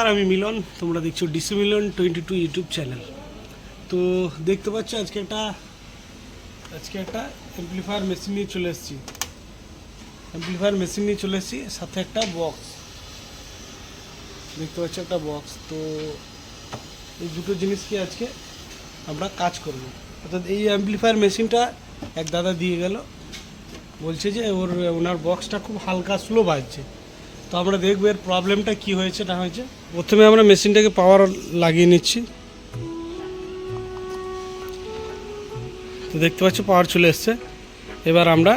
আর আমি মিলন। তোমরা দেখছ DC Milon twenty two YouTube channel তো দেখতে পাচ্ছ, আজকে একটা আজকে একটা অ্যাম্পলিফায়ার মেশিন নিয়ে চলে এসেছি। অ্যাম্পলিফায়ার মেশিন নিয়ে চলে এসেছি, সাথে একটা বক্স দেখতে পাচ্ছ একটা বক্স তো এই দুটো জিনিসকে আজকে আমরা কাজ করব। অর্থাৎ এই অ্যাম্পলিফায়ার মেশিনটা এক দাদা দিয়ে গেল। বলছে যে ওর, ওনার বক্সটা খুব হালকা স্লো বাজছে। তো আমরা দেখব এর প্রবলেমটা কি হয়েছে, না হয়েছে। প্রথমে আমরা মেশিনটাকে পাওয়ার লাগিয়ে নিচ্ছি। তো দেখতে পাচ্ছ পাওয়ার চলে এসছে। এবার আমরা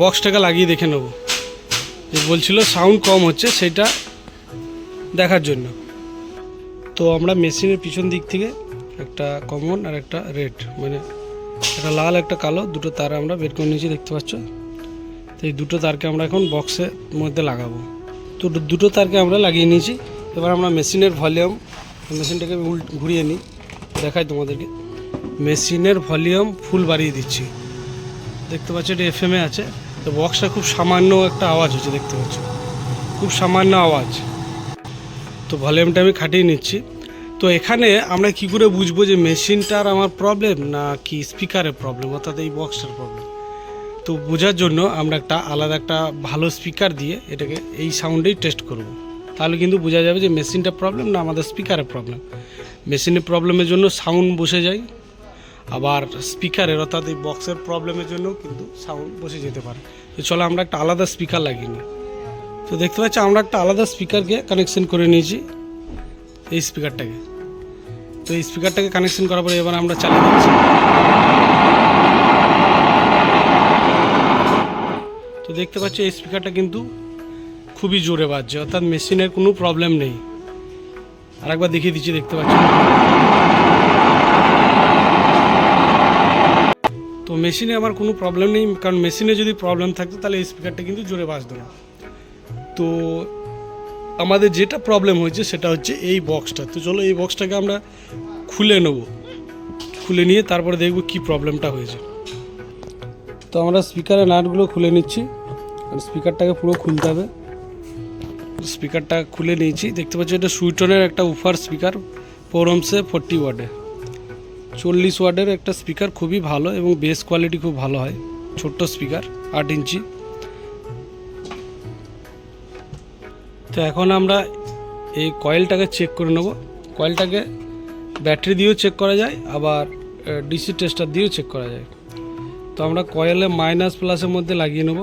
বক্সটাকে লাগিয়ে দেখে নেব। যে বলছিল সাউন্ড কম হচ্ছে, সেটা দেখার জন্য। তো আমরা মেশিনের পিছন দিক থেকে একটা কমন আর একটা রেড মানে একটা লাল, একটা কালো, দুটো তার আমরা বের করে নিয়েছি, দেখতে পাচ্ছ? তো এই দুটো তারকে আমরা এখন বক্সের মধ্যে লাগাবো। তো দুটো তারকে আমরা লাগিয়ে নিয়েছি। এবার আমরা মেশিনের ভলিউম মেশিনটাকে উল ঘুরিয়ে নিই, দেখাই তোমাদেরকে। মেশিনের ভলিউম ফুল বাড়িয়ে দিচ্ছি। দেখতে পাচ্ছ এটা এফ এ আছে। তো বক্সটা খুব সামান্য একটা আওয়াজ হচ্ছে, দেখতে পাচ্ছ? খুব সামান্য আওয়াজ। তো ভলিউমটা আমি খাটিয়ে নিচ্ছি। তো এখানে আমরা কি করে বুঝব যে মেশিনটার আমার প্রবলেম না কি স্পিকারের প্রবলেম অর্থাৎ এই বক্সটার প্রবলেম তো বোঝার জন্য আমরা একটা আলাদা একটা ভালো স্পিকার দিয়ে এটাকে এই সাউন্ডেই টেস্ট করব। তাহলে কিন্তু বোঝা যাবে যে মেশিনটা প্রবলেম না আমাদের স্পিকারের প্রবলেম মেশিনের প্রবলেমের জন্য সাউন্ড বসে যায়, আবার স্পিকারের অর্থাৎ এই বক্সের প্রবলেমের জন্য কিন্তু সাউন্ড বসে যেতে পারে। তো চলো আমরা একটা আলাদা স্পিকার লাগিয়ে নিই। তো দেখতে পাচ্ছি আমরা একটা আলাদা স্পিকারকে কানেকশন করে নিয়েছি এই স্পিকারটাকে তো এই স্পিকারটাকে কানেকশন করার পরে এবার আমরা চালিয়ে দিচ্ছি। তো দেখতে পাচ্ছি এই স্পিকারটা কিন্তু খুবই জোরে বাজছে, অর্থাৎ মেশিনের কোনো প্রবলেম নেই। আর একবার দেখিয়ে দিচ্ছি, দেখতে পাচ্ছি। তো মেশিনে আমার কোনো প্রবলেম নেই, কারণ মেশিনে যদি প্রবলেম থাকতো তাহলে এই স্পিকারটা কিন্তু জোরে বাজতো না। তো আমাদের যেটা প্রবলেম হয়েছে, সেটা হচ্ছে এই বক্সটা তো চলো এই বক্সটাকে আমরা খুলে নেব। খুলে নিয়ে তারপরে দেখব কি প্রবলেমটা হয়েছে। তো আমরা স্পিকারের নাটগুলো খুলে নিচ্ছি। স্পিকারটাকে পুরো খুলতে হবে। স্পিকারটা খুলে নিয়েছি। দেখতে পাচ্ছি এটা সুইটনের একটা উফার স্পিকার পোরমসে ফোরটি ওয়ার্ডে। চল্লিশ ওয়ার্ডের একটা স্পিকার খুবই ভালো এবং বেস কোয়ালিটি খুব ভালো হয়। ছোট্ট স্পিকার আট ইঞ্চি। তো এখন আমরা এই কয়েলটাকে চেক করে নেব। কয়েলটাকে ব্যাটারি দিয়েও চেক করা যায়, আবার ডিসি টেস্টার দিয়েও চেক করা যায়। তো আমরা কয়েলে মাইনাস প্লাসের মধ্যে লাগিয়ে নেব।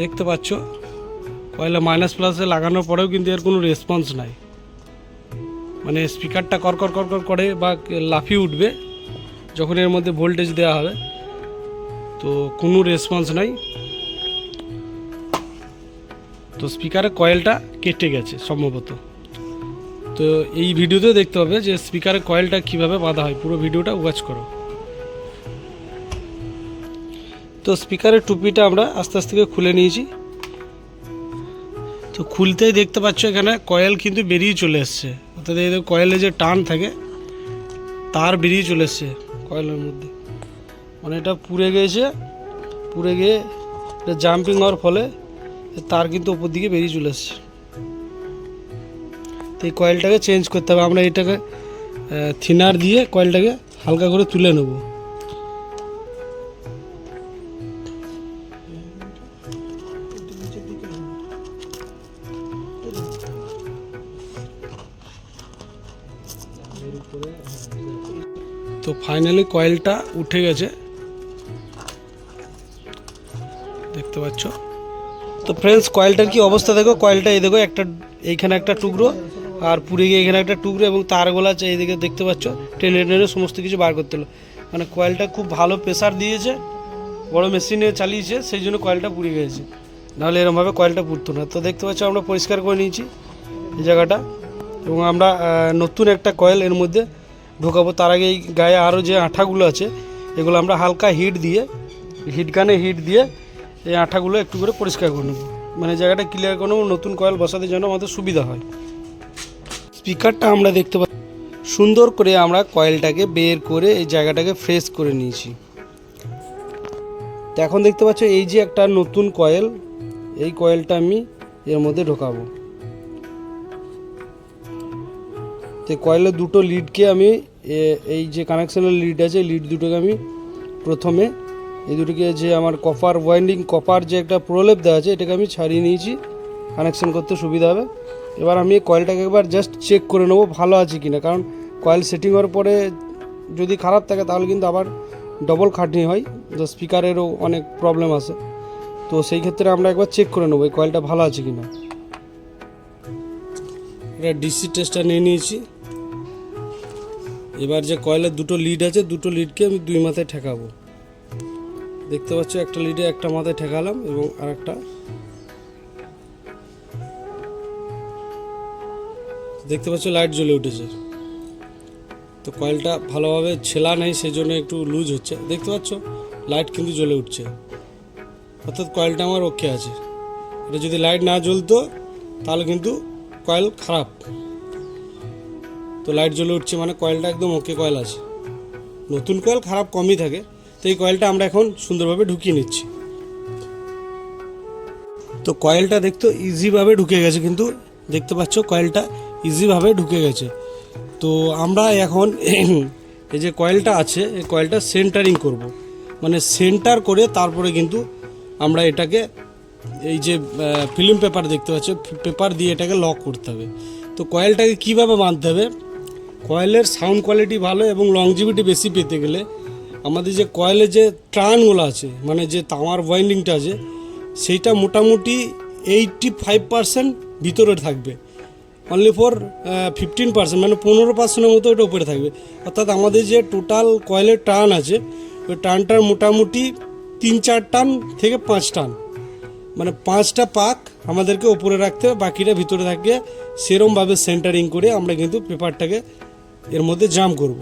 দেখতে পাচ্ছ। কয়েলে মাইনাস প্লাসে লাগানোর পরেও কিন্তু এর কোনো রেসপন্স নাই। মানে স্পিকারটা করকর করকর করে বা লাফিয়ে উঠবে যখন এর মধ্যে ভোল্টেজ দেওয়া হবে। তো কোনো রেসপন্স নাই। তো স্পিকারের কয়েলটা কেটে গেছে সম্ভবত। তো এই ভিডিওতে দেখতে হবে যে স্পিকারের কয়েলটা কীভাবে বাঁধা হয়। পুরো ভিডিওটা ওয়াচ করো। তো স্পিকারের টুপিটা আমরা আস্তে আস্তে খুলে নিয়েছি। তো খুলতেই দেখতে পাচ্ছ এখানে কয়েল কিন্তু বেরিয়ে চলে এসছে। অর্থাৎ এই কয়েলে যে টান থাকে, তার বেরিয়ে চলে এসছে কয়েলের মধ্যে। মানে এটা পুড়ে গিয়েছে, পুড়ে গিয়ে এটা জাম্পিং হওয়ার ফলে তার কিন্তু ওপর দিকে বেরিয়ে চলে এসছে। তো এই কয়েলটাকে চেঞ্জ করতে হবে। আমরা এটাকে থিনার দিয়ে কয়েলটাকে হালকা করে তুলে নেব। তো ফাইনালি কয়েলটা উঠে গেছে। দেখতে পাচ্ছ? তো ফ্রেন্ডস কয়েলটার কি অবস্থা দেখো? কয়েলটা এই দেখো, একটা, এইখানে একটা টুকরো, আর পুড়ে গিয়ে এখানে একটা টুকরো এবং তারগুলো আছে এইদিকে দেখতে পাচ্ছ? টেনে টেনে সমস্ত কিছু বার করতে হলো। মানে কয়েলটা খুব ভালো প্রেসার দিয়েছে, বড় মেশিনে চালিয়েছে, সেই জন্য কয়েলটা পুড়ে গিয়েছে নাহলে এরমভাবে কয়েলটা পুড়তো না। তো দেখতে পাচ্ছ, আমরা পরিষ্কার করে নিয়েছি এই জায়গাটা। এবং আমরা নতুন একটা কয়েল এর মধ্যে ঢোকাবো। তার আগে এই গায়ে আরও যে আঠাগুলো আছে, এগুলো আমরা হালকা হিট দিয়ে, হিট গানে হিট দিয়ে এই আঠাগুলো একটু করে পরিষ্কার করে নেব। মানে জায়গাটা ক্লিয়ার করে নেব, নতুন কয়েল বসাতে যেন আমাদের সুবিধা হয়। স্পিকারটা আমরা দেখতে পাচ্ছি সুন্দর করে আমরা কয়েলটাকে বের করে এই জায়গাটাকে ফ্রেশ করে নিয়েছি। তো এখন দেখতে পাচ্ছ এই যে একটা নতুন কয়েল, এই কয়েলটা আমি এর মধ্যে ঢোকাবো। তো কয়েলের দুটো লিডকে আমি এই যে কানেকশনের লিড আছে লিড দুটোকে আমি প্রথমে, এই দুটোকে যে আমার কপার ওয়াইন্ডিং কপার যে একটা প্রলেপ দেওয়া আছে, এটাকে আমি ছাড়িয়ে নিয়েছি কানেকশন করতে সুবিধা হবে। এবার আমি এই কয়েলটাকে একবার জাস্ট চেক করে নেব, ভালো আছে কি না কারণ কয়েল সেটিং হওয়ার পরে যদি খারাপ থাকে, তাহলে কিন্তু আবার ডবল খাটনি হয়। তো স্পিকারেরও অনেক প্রবলেম আছে। তো সেই ক্ষেত্রে আমরা একবার চেক করে নেব, এই কয়েলটা ভালো আছে কি না এটা ডিসি টেস্টটা নিয়ে নিয়েছি। এবার যে কয়েলের দুটো লিড আছে, দুটো লিডকে আমি দুই মাথায় ঠেকাবো। দেখতে পাচ্ছ একটা লিডে একটা মাথায় ঠেকালাম এবং আরেকটা। দেখতে পাচ্ছ লাইট জ্বলে উঠেছে। তো কয়েলটা ভালোভাবে ছেলা নেই সেই জন্য একটু লুজ হচ্ছে। দেখতে পাচ্ছ লাইট কিন্তু জ্বলে উঠছে। অর্থাৎ কয়েলটা আমার ওকে আছে। এটা যদি লাইট না জ্বলতো, তাহলে কিন্তু কয়েল খারাপ। তো লাইট জ্বলে উঠছে মানে কয়েলটা একদম ওকে কয়েল আছে। নতুন কয়েল খারাপ কমই থাকে, তো এই কয়েলটা আমরা এখন সুন্দরভাবে ঢুকিয়ে নিচ্ছি। তো কয়েলটা দেখতে ইজিভাবে ঢুকে গেছে, কিন্তু দেখতে পাচ্ছ কয়েলটা ইজিভাবে ঢুকে গেছে। তো আমরা এখন এই যে কয়েলটা আছে, এই কয়েলটা সেন্টারিং করব। মানে সেন্টার করে তারপরে কিন্তু আমরা এটাকে এই যে ফিল্ম পেপার দেখতে পাচ্ছ পেপার দিয়ে এটাকে লক করতে হবে। তো কয়েলটাকে কীভাবে বাঁধতে হবে? কয়েলের সাউন্ড কোয়ালিটি ভালো এবং লংজিভিটি বেশি পেতে গেলে আমাদের যে কয়েলের যে ট্রানগুলো আছে মানে যে তামার ওয়াইন্ডিংটা আছে, সেইটা মোটামুটি এইটটি ফাইভ পার্সেন্ট ভিতরে থাকবে। অনলি ফর ফিফটিন পার্সেন্ট মানে পনেরো পার্সেন্টের মতো ওটা উপরে থাকবে। অর্থাৎ আমাদের যে টোটাল কয়েলের টান আছে, ওই টানটার মোটামুটি তিন চার টান থেকে পাঁচ টান। মানে পাঁচটা পাক আমাদেরকে ওপরে রাখতে হবে, বাকিটা ভিতরে থাকবে। সেরমভাবে সেন্টারিং করে আমরা কিন্তু পেপারটাকে এর মধ্যে জাম করব।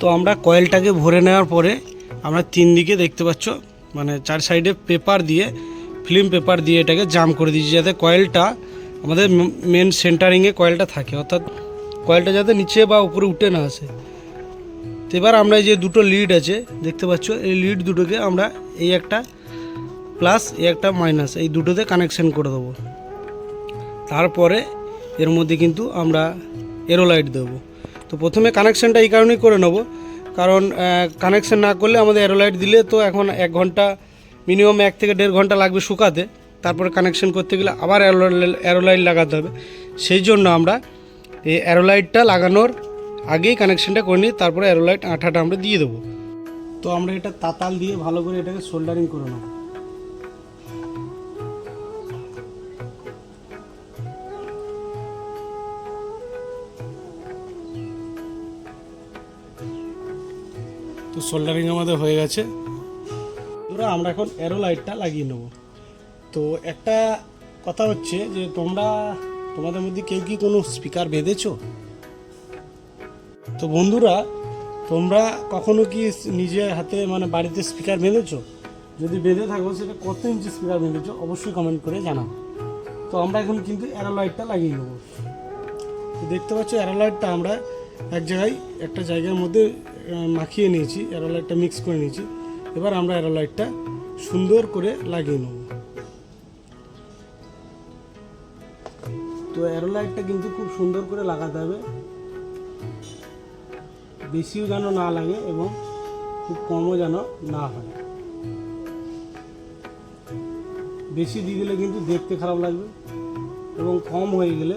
তো আমরা কয়েলটাকে ভরে নেওয়ার পরে আমরা তিন দিকে দেখতে পাচ্ছ মানে চার সাইডে পেপার দিয়ে ফিল্ম পেপার দিয়ে এটাকে জাম করে দিয়েছি, যাতে কয়েলটা আমাদের মেন সেন্টারিংয়ে কয়েলটা থাকে। অর্থাৎ কয়েলটা যাতে নিচে বা উপরে উঠে না আসে। এবার আমরা এই যে দুটো লিড আছে, দেখতে পাচ্ছ, এই লিড দুটোকে আমরা এই একটা প্লাস একটা মাইনাস, এই দুটোতে কানেকশন করে দেবো। তারপরে এর মধ্যে কিন্তু আমরা এরো লাইট দেবো। তো প্রথমে কানেকশানটা এই কারণেই করে নেব, কারণ কানেকশান না করলে আমাদের এরো লাইট দিলে তো এখন এক ঘণ্টা মিনিমাম এক থেকে দেড় ঘণ্টা লাগবে শুকাতে। তারপরে কানেকশন করতে গেলে আবার অ্যারো লাইট লাগাতে হবে। সেই জন্য আমরা এই অ্যারো লাইটটা লাগানোর আগেই কানেকশনটা করে নিই তারপরে অ্যারো লাইট আঠাটা আমরা দিয়ে দেবো। তো আমরা এটা তাতাল দিয়ে ভালো করে এটাকে সোল্ডারিং করে নেব। তো সোল্ডারিং আমাদের হয়ে গেছে। বন্ধুরা আমরা এখন অ্যারো লাইটটা লাগিয়ে নেব। তো একটা কথা হচ্ছে যে, তোমরা, তোমাদের মধ্যে কেউ কি কোনো স্পিকার বেঁধেছো? তো বন্ধুরা, তোমরা কখনো কি নিজে হাতে মানে বাড়িতে স্পিকার বেঁধেছো? যদি বেঁধে থাকো, সেটা কত ইঞ্চি স্পিকার বেঁধেছো, অবশ্যই কমেন্ট করে জানাও। তো আমরা এখন কিন্তু অ্যারো লাইটটা লাগিয়ে নেব। দেখতে পাচ্ছ অ্যারো লাইটটা আমরা এক জায়গায়, একটা জায়গার মধ্যে মাখিয়ে নিয়েছি অ্যারো লাইটটা মিক্স করে নিয়েছি। এবার আমরা অ্যারো লাইটটা সুন্দর করে লাগিয়ে নেব। তো অ্যারো লাইটটা কিন্তু খুব সুন্দর করে লাগাতে হবে। বেশিও যেন না লাগে এবং খুব কমও যেন না হয়। বেশি দিয়ে দিলে কিন্তু দেখতে খারাপ লাগবে এবং কম হয়ে গেলে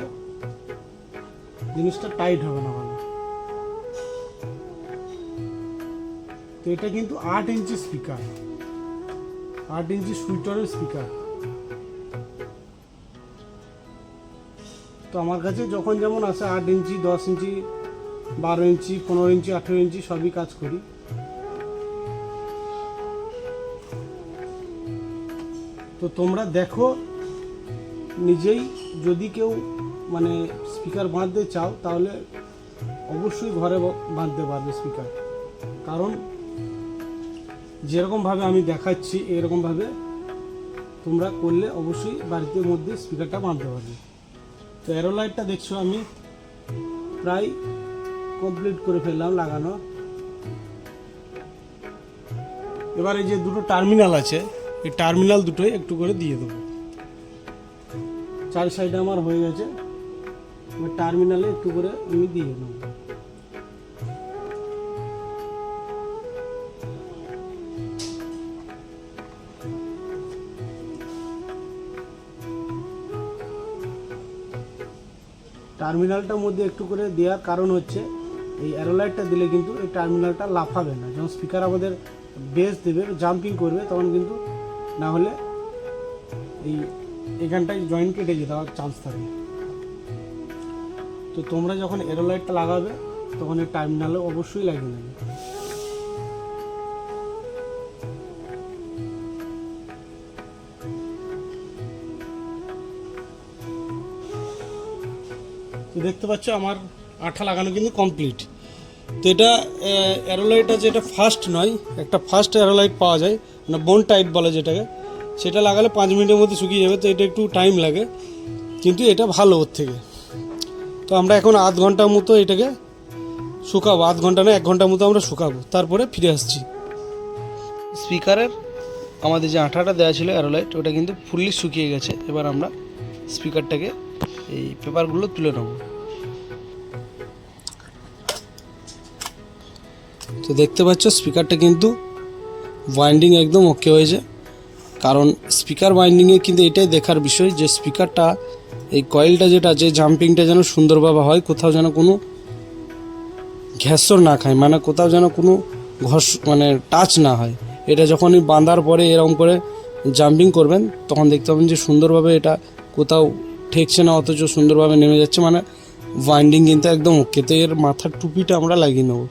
জিনিসটা টাইট হবে না। এটা কিন্তু আট ইঞ্চি স্পিকার আট ইঞ্চি সুইটারের স্পিকার তো আমার কাছে যখন যেমন আছে আট ইঞ্চি, দশ ইঞ্চি, বারো ইঞ্চি, পনেরো ইঞ্চি, আঠেরো ইঞ্চি সবই কাজ করি। তো তোমরা দেখো, নিজেই যদি কেউ মানে স্পিকার বাঁধতে চাও, তাহলে অবশ্যই ঘরে বাঁধতে পারবে স্পিকার কারণ যেরকমভাবে আমি দেখাচ্ছি এরকমভাবে তোমরা করলে অবশ্যই বাড়িতে মধ্যে স্পিকারটা বাঁধতে পারবে। তো অ্যারো লাইটটা দেখছ আমি প্রায় কমপ্লিট করে ফেললাম লাগানো। এবার যে দুটো টার্মিনাল আছে, এই টার্মিনাল দুটোই একটু করে দিয়ে দেবো। চার সাইডে আমার হয়ে গেছে টার্মিনালে একটু করে আমি দিয়ে দেবো। টার্মিনালটার মধ্যে একটু করে দেওয়ার কারণ হচ্ছে, এই অ্যারোলাইটটা দিলে কিন্তু এই টার্মিনালটা লাফাবে না। যখন স্পিকার আমাদের বেস দেবে জাম্পিং করবে, তখন কিন্তু না হলে এই এখানটায় জয়েন্ট কেটে যেতে হওয়ার চান্স থাকে। তো তোমরা যখন এরোলাইটটা লাগাবে, তখন এই টার্মিনালে অবশ্যই লাগিয়ে নেবে। দেখতে পাচ্ছ আমার আঠা লাগানো কিন্তু কমপ্লিট তো এটা অ্যারোলাইট আছে এটা ফার্স্ট নয়, একটা ফার্স্ট অ্যারোলাইট পাওয়া যায় মানে বোন টাইপ বলে যেটাকে। সেটা লাগালে পাঁচ মিনিটের মধ্যে শুকিয়ে যাবে, তো এটা একটু টাইম লাগে। কিন্তু এটা ভালো ওর থেকে। তো আমরা এখন আধ ঘণ্টার মতো এটাকে শুকাবো। আধ ঘণ্টা না, এক ঘণ্টার মতো আমরা শুকাবো। তারপরে ফিরে আসছি। স্পিকারের আমাদের যে আঠাটা দেওয়া ছিল অ্যারোলাইট, ওটা কিন্তু ফুললি শুকিয়ে গেছে। এবার আমরা স্পিকারটাকে এই পেপারগুলো তুলে নেব। তো দেখতে পাচ্ছ স্পিকারটা কিন্তু ওয়াইন্ডিং একদম ওকে হয়েছে। কারণ স্পিকার ওয়াইন্ডিংয়ে কিন্তু এটাই দেখার বিষয় যে স্পিকারটা এই কয়েলটা যেটা আছে জাম্পিংটা যেন সুন্দরভাবে হয়, কোথাও যেন কোনো ঘ্যাসর না খায় মানে কোথাও যেন কোনো ঘষ মানে টাচ না হয়। এটা যখনই বাঁধার পরে এরকম করে জাম্পিং করবেন, তখন দেখতে পাবেন যে সুন্দরভাবে এটা কোথাও ঠেকছে না, অথচ সুন্দরভাবে নেমে যাচ্ছে মানে ওয়াইন্ডিং কিন্তু একদম ওকে তো এর মাথার টুপিটা আমরা লাগিয়ে নেব।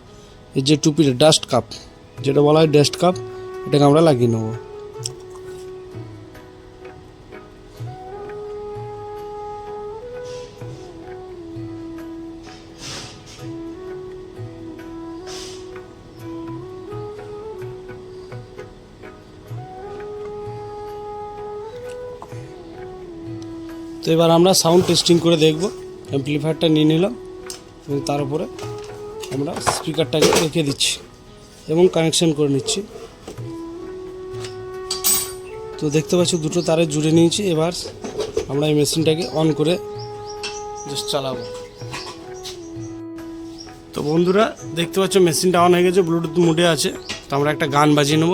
যে টুপিটা ডাস্ট কাপ যেটা বলা হয় ডাস্ট কাপ এটাকে আমরা লাগিয়ে নেব। তো এবার আমরা সাউন্ড টেস্টিং করে দেখব অ্যাম্পলিফায়ারটা নিয়ে নিলাম তার উপরে আমরা স্পিকারটাকে রেখে দিচ্ছি এবং কানেকশন করে নিচ্ছি। তো দেখতে পাচ্ছি দুটো তারে জুড়ে নিয়েছি, এবার আমরা এই মেশিনটাকে অন করে জাস্ট চালাবো। তো বন্ধুরা, দেখতে পাচ্ছ মেশিনটা অন হয়ে গেছে ব্লুটুথ মুডে আছে। তো আমরা একটা গান বাজিয়ে নেব।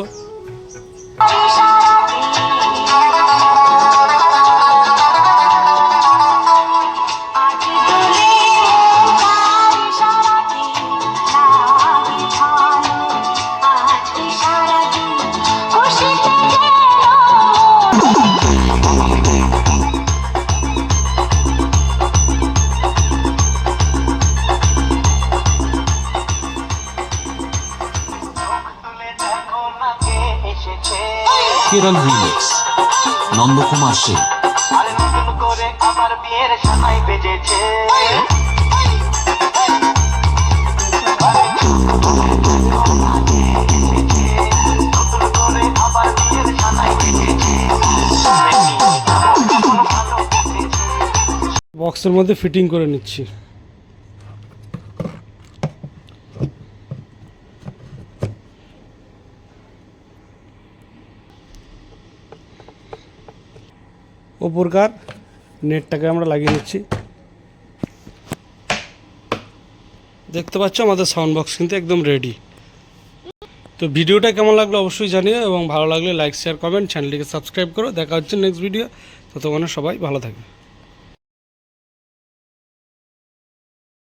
কেরল রিমিক্স নন্দকুমার কেটেছে বক্সের মধ্যে ফিটিং করে নিচ্ছি। ওপরকার নেটটাকে আমরা লাগিয়ে নিচ্ছি। দেখতে পাচ্ছ, আমাদের সাউন্ড বক্স কিন্তু একদম রেডি তো ভিডিওটা কেমন লাগল অবশ্যই জানিও, এবং ভালো লাগলে লাইক শেয়ার কমেন্ট চ্যানেলটিকে সাবস্ক্রাইব করো। দেখা হচ্ছে নেক্সট ভিডিও ততক্ষণে সবাই ভালো থাকবে।